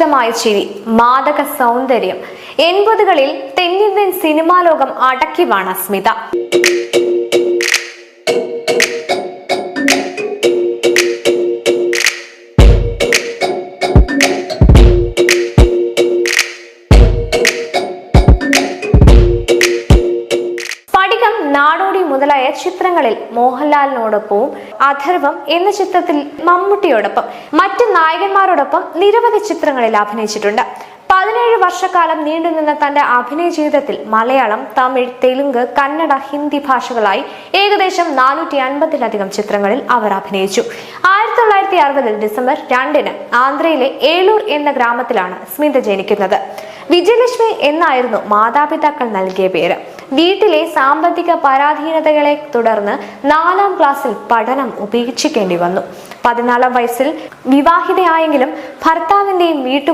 അപ്രതീക്ഷിതമായ ചിരി മാദക സൗന്ദര്യം. എൺപതുകളിൽ തെന്നിന്ത്യൻ സിനിമാ ലോകം അടക്കി വാണ സ്മിത. നാടോടി മുതലായ ചിത്രങ്ങളിൽ മോഹൻലാലിനോടൊപ്പവും അഥർവം എന്ന ചിത്രത്തിൽ മമ്മൂട്ടിയോടൊപ്പം മറ്റ് നായകന്മാരോടൊപ്പം നിരവധി ചിത്രങ്ങളിൽ അഭിനയിച്ചിട്ടുണ്ട്. പതിനേഴ് വർഷക്കാലം നീണ്ടുനിന്ന തന്റെ അഭിനയ ജീവിതത്തിൽ മലയാളം തമിഴ് തെലുങ്ക് കന്നഡ ഹിന്ദി ഭാഷകളായി ഏകദേശം നാനൂറ്റി അൻപതിലധികം ചിത്രങ്ങളിൽ അവർ അഭിനയിച്ചു. ആയിരത്തി തൊള്ളായിരത്തി അറുപതിൽ ഡിസംബർ രണ്ടിന് ആന്ധ്രയിലെ ഏലൂർ എന്ന ഗ്രാമത്തിലാണ് സ്മിത ജനിക്കുന്നത്. വിജയലക്ഷ്മി എന്നായിരുന്നു മാതാപിതാക്കൾ നൽകിയ പേര്. വീട്ടിലെ സാമ്പത്തിക പരാധീനതകളെ തുടർന്ന് നാലാം ക്ലാസ്സിൽ പഠനം ഉപേക്ഷിക്കേണ്ടി വന്നു. പതിനാലാം വയസ്സിൽ വിവാഹിതയായെങ്കിലും ഭർത്താവിന്റെയും വീട്ടു